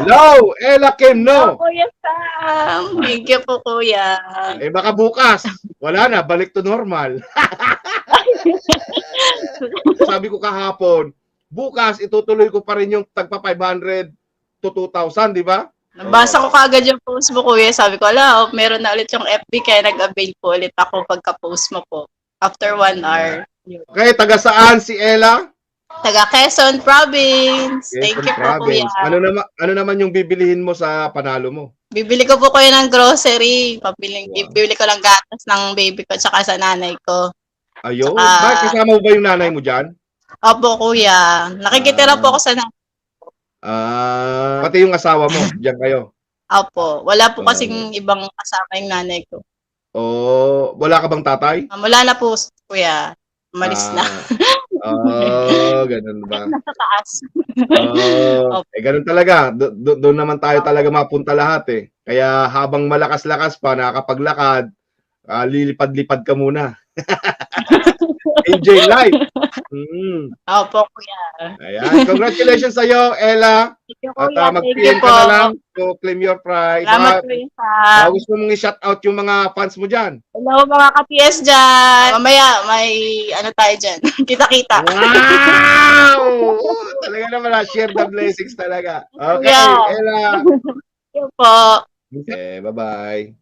Hello, Ella Kim, no? Kuya Sam. Thank you po, Kuya. Eh baka bukas, wala na, balik to normal. Sabi ko kahapon, bukas itutuloy ko pa rin yung tagpa 500 to 2,000, di ba? Nabasa ko kagad yung post mo, Kuya. Sabi ko, ala, oh, meron na ulit yung FB, kaya nag-avail po ulit ako pagka-post mo po. After one hour. Okay, taga saan si Ella? Taga Quezon Province. Thank Quezon you po, Kuya. Ano naman ano naman yung bibilihin mo sa panalo mo? Bibili ko po kayo ng grocery. Pabiling, Wow. Bibili ko lang gatas ng baby ko tsaka sa nanay ko. Ayun. Tsaka- Bakit kasama mo ba yung nanay mo diyan? Opo, Kuya. Nakikitira po ako sa nanay. Ah, pati yung asawa mo, diyan kayo. Opo. Wala po Ah. kasing ibang kasama yung nanay ko. Oh, wala ka bang tatay? Ah, Wala na po, Kuya. Umalis na. Oh, ganun ba? Nasa taas. Oh, eh ganun talaga. Do- do- Doon naman tayo talaga mapunta lahat eh. Kaya habang malakas-lakas pa, nakakapaglakad, ah, lilipad-lipad ka muna. Enjoy life. Mm. Opo, Kuya. Ayan. Congratulations sa iyo, Ella. Thank you, At uh, you mag-PM ka na lang to claim your prize. Salamat, Kuya. baka gusto mong i-shout out yung mga fans mo dyan. Hello, mga ka-PS dyan. Mamaya, may ano tayo dyan. Kita-kita. Wow! talaga naman, ah, share the blessings talaga. Okay, Yeah. Ella. Thank you po. Okay, bye-bye.